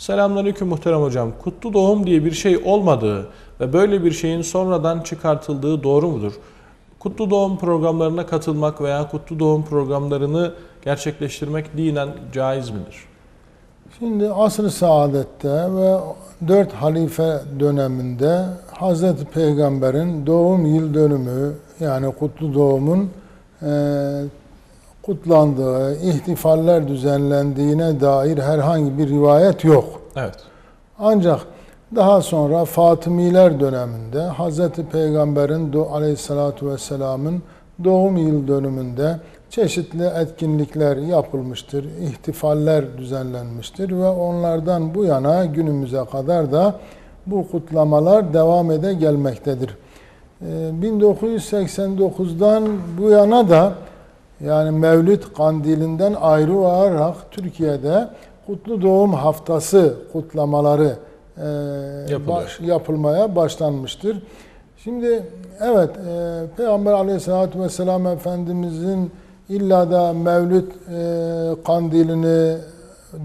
Selamünaleyküm muhterem hocam. Kutlu doğum diye bir şey olmadığı ve böyle bir şeyin sonradan çıkartıldığı doğru mudur? Kutlu doğum programlarına katılmak veya kutlu doğum programlarını gerçekleştirmek dinen caiz midir? Şimdi asr-ı saadette ve dört halife döneminde Hazreti Peygamber'in doğum yıl dönümü yani kutlu doğumun e, kutlandığı, ihtifaller düzenlendiğine dair herhangi bir rivayet yok. Evet. Ancak daha sonra Fatımiler döneminde Hazreti Peygamber'in aleyhissalatu vesselamın doğum yıl dönümünde çeşitli etkinlikler yapılmıştır, ihtifaller düzenlenmiştir ve onlardan bu yana günümüze kadar da bu kutlamalar devam ede gelmektedir. Ee, 1989'dan bu yana da yani Mevlid kandilinden ayrı olarak Türkiye'de Kutlu Doğum Haftası kutlamaları e, Yapılıyor. baş- yapılmaya başlanmıştır. Şimdi evet e, Peygamber Aleyhisselatü Vesselam Efendimizin illa da Mevlid e, kandilini,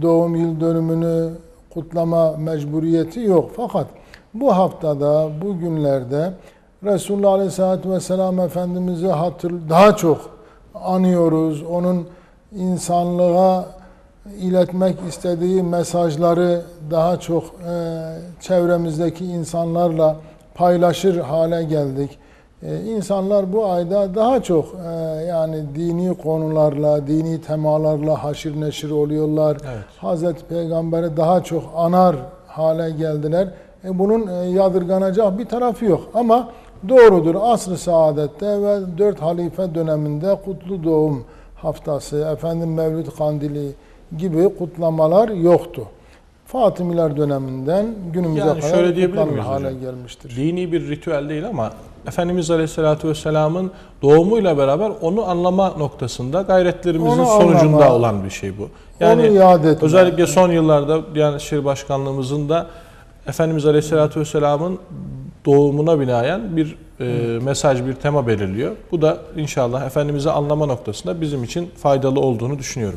doğum yıl dönümünü kutlama mecburiyeti yok. Fakat bu haftada, bu günlerde Resulullah Aleyhisselatü Vesselam Efendimiz'i hatır, daha çok anıyoruz. Onun insanlığa iletmek istediği mesajları daha çok e, çevremizdeki insanlarla paylaşır hale geldik. E, insanlar bu ayda daha çok e, yani dini konularla, dini temalarla haşir neşir oluyorlar. Evet. Hazreti Peygamber'i daha çok anar hale geldiler. E, bunun e, yadırganacak bir tarafı yok. Ama doğrudur asr-ı saadette ve dört halife döneminde kutlu doğum haftası, efendim Mevlid Kandili gibi kutlamalar yoktu. Fatımiler döneminden günümüze Yani kadar şöyle diyebilir kutlanır miyiz hale hocam? gelmiştir. Dini bir ritüel değil ama Efendimiz Aleyhisselatü Vesselam'ın doğumuyla beraber onu anlama noktasında gayretlerimizin Onu sonucunda anlama, olan bir şey bu. Yani özellikle son yıllarda Diyanet İşleri Başkanlığımızın da Efendimiz Aleyhisselatü Vesselam'ın doğumuna binaen bir e, mesaj, bir tema belirliyor. Bu da inşallah Efendimiz'i anlama noktasında bizim için faydalı olduğunu düşünüyorum.